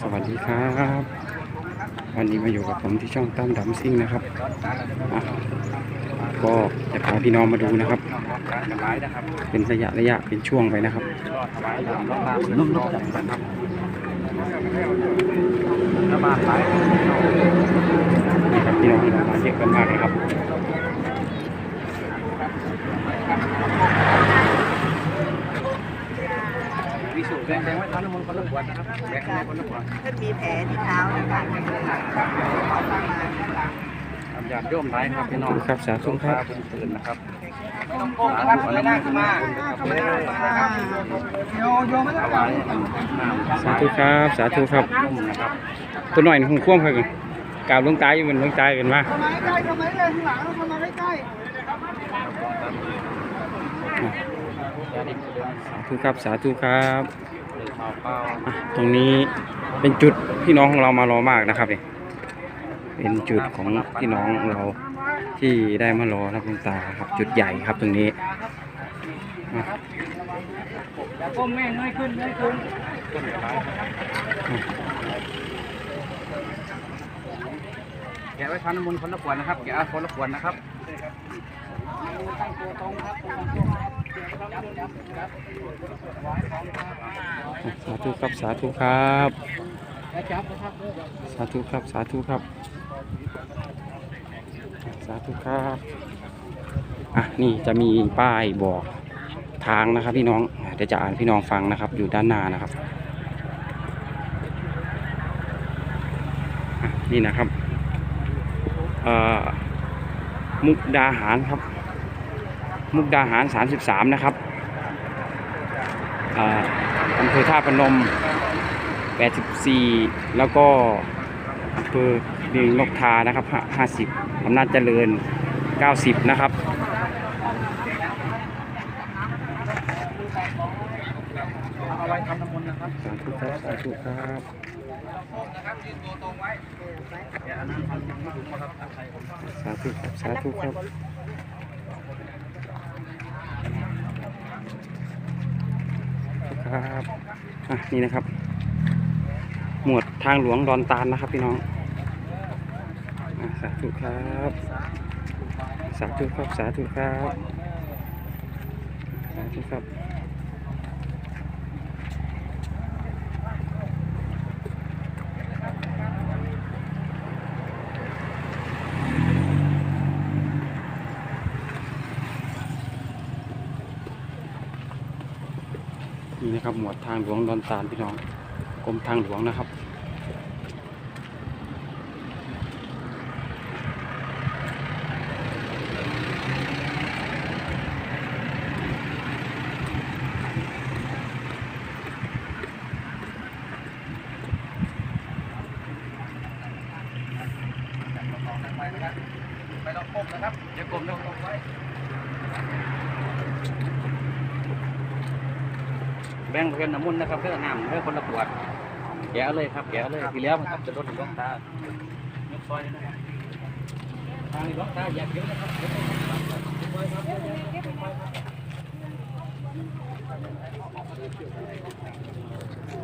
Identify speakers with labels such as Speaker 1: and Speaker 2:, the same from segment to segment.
Speaker 1: สวัสดีครับ วันนี้มาอยู่กับผมที่ช่องตั้มดำซิ่งนะครับอะก็จะพาพี่น้องมาดูนะครับ เป็นระยะระยะเป็นช่วงไปนะครับนุ่มๆนะครับนี่ครับพี่น้องมาเยอะกันมากเลยครับ
Speaker 2: วิสูจน์ แบ่งแบ่งไว้ทานมนคนละขวดนะครับแบ่งให้คนละขวด
Speaker 3: ท่านมีแผลที่เท้านะคะ
Speaker 2: ครับญาติโยมหลายครับพี่น้อง
Speaker 1: ครับสาธุครับ
Speaker 2: เป็นตื่นนะครับ
Speaker 3: โค้งครับไม่น่าขึ้นมาไม่น่าขึ้นมาโยโยไม่
Speaker 2: ถ
Speaker 3: ได้
Speaker 2: วายน้ำ
Speaker 1: สาธุครับสาธุครับ
Speaker 2: นุ่มนะครับ
Speaker 1: ตัวหน่อยคงคว่ำครับกล่าวลงตายอยู่เหมือนลงตายกันมา
Speaker 3: ใกล้ทำไมเลยข้างหลังทำไมใกล้
Speaker 1: สาธุครับ สาธุครับ
Speaker 2: อะ
Speaker 1: ตรงนี้เป็นจุดพี่น้องของเรามารอมากนะครับเนี่ยเป็นจุดของพี่น้องเราที่ได้มารอรับหลวงตาครับจุดใหญ่ครับตรงนี้อะ
Speaker 2: อย่าก้มแม่งเงยขึ้นเงยขึ้นแกะไว้ทานน้ำมันคนละขวดนะครับแกะเอาคนละขวดนะครับ
Speaker 1: สาธุครับสาธุครับ สาธุครับสาธุครับ สาธุครับอะนี่จะมีป้ายบอกทางนะครับพี่น้องเดี๋ยวจะอ่านพี่น้องฟังนะครับ อยู่ด้านหน้านะครับนี่นะครับมุกดาหารครับ มุกดาหาร 33 นะครับอ่าอำเภอท่าพนม 84 แล้วก็อำเภอเมืองนกทานะครับ 50 อำนาจเจริญ 90 นะครับสาธุครับสาธุครับ
Speaker 2: แกะอันนั้นทำยังไม่ถึงนะครับ
Speaker 1: สาธุครับสาธุครับ ครับอะนี่นะครับ หมวดทางหลวงดอนตาลนะครับพี่น้องอสาธุครับ สาธุครับ สาธุครับ สาธุครับ นี่นะครับ หมวดทางหลวงดอนตาลพี่น้องกรมทางหลวงนะครับ
Speaker 2: ไม่ต้องก้มนะครับอย่าก้มนะก้มไว้ แบ่งเพื่อนน้ำมันนะครับเพื่อน้ำเพื่อคนละขวดแกะเลยครับแกะเลยทีแล้วมันจะลดถึงดวงตายกซอยนะครับทางนี้ดวงตาอยากเยอะนะครับยกซอยครับ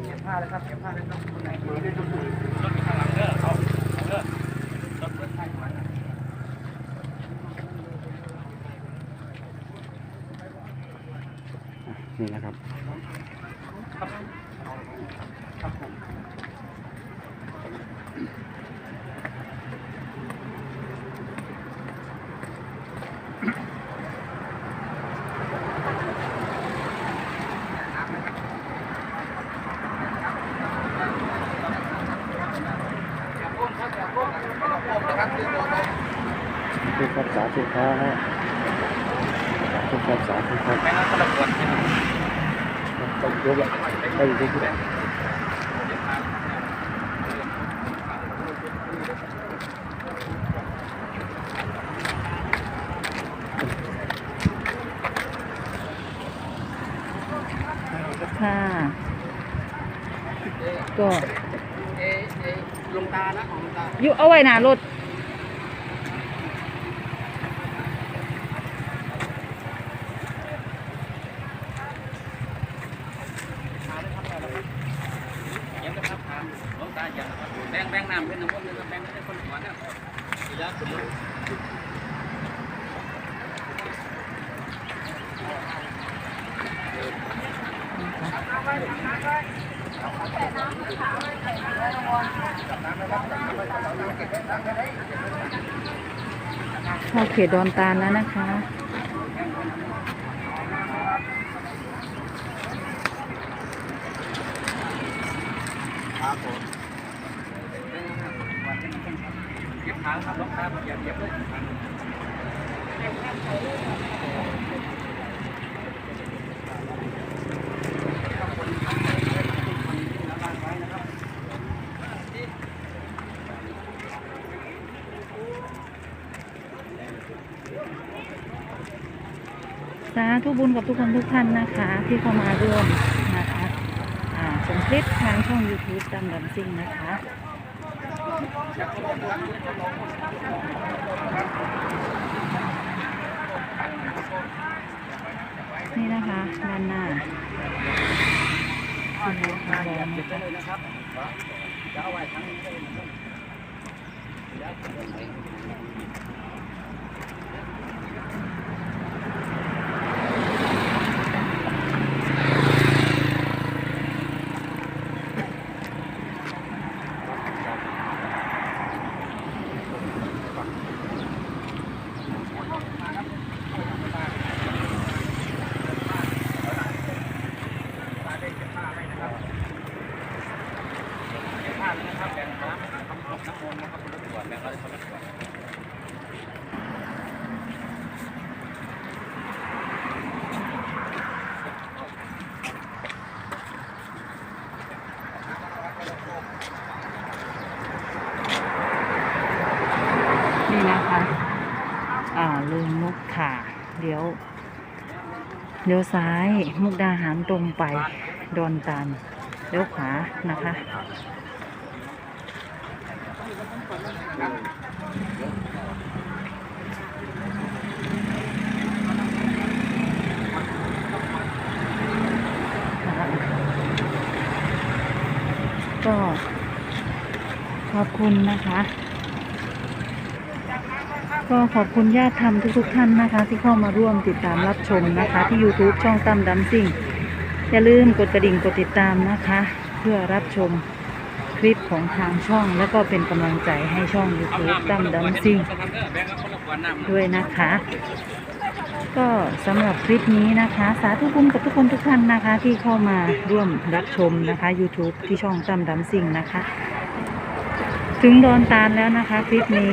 Speaker 2: เก็บผ้าเลยครับเก็บผ้าเลยครับคนไหนรถข้างหลังเด้อเอาเอาเด้อรถเปิดท้ายข้างหลัง
Speaker 1: นี่นะครับ สาธุครับสาธุครับสาธุครับสาธุครับ
Speaker 2: แม่งคนละขวด
Speaker 1: ต้องยกไปอยู่ที่ไหน
Speaker 3: ค่ะก็
Speaker 2: ลงตานะของลงตา
Speaker 3: อยู่เอาไว้หน้ารถ
Speaker 2: เดี๋ยวนะครับทาง แบงแบงน้ำเป็นน้ำมันแบงเป็นคนละขวดนะทีละคนละ
Speaker 4: เข้าเขตดอนตาลแล้วนะคะ
Speaker 2: เก็บทาง ครับล็อกทางอย่าเหยียบเลย
Speaker 4: สาธุบุญกับทุกคนทุกท่านนะคะ ที่เข้ามาร่วมนะคะอ่าชมคลิปทางช่อง YouTube ดำดำซิ่งนะคะ นี่นะคะด้านหน้าคุณลูกค้าแล้วนะคะ
Speaker 2: เลยนะครับจะเอาไว้ทั้งนี้เลยนะครับ
Speaker 4: Oh, ลืมมุกค่ะ เดี๋ยวเดี๋ยวซ้ายมุกดาหารตรงไปดอนตาลเดี๋ยวขวานะคะก็ขอบคุณนะคะ ก็ขอบคุณญาติธรรมทุกๆท่านนะคะ ที่เข้ามาร่วมติดตามรับชมนะคะ ที่ YouTube ช่องตั้มดัมซิ่งอย่าลืมกดกระดิ่งกดติดตามนะคะ เพื่อรับชมคลิปของทางช่อง แล้วก็เป็นกำลังใจให้ช่อง YouTube ตั้มดัมซิ่งด้วยนะคะ ก็สำหรับคลิปนี้นะคะ สาธุบุญกับทุกคนทุกท่านนะคะ ที่เข้ามาร่วมรับชมนะคะ YouTube ที่ช่องตั้มดำซิงนะคะ ถึงดอนตาลแล้วนะคะ คลิปนี้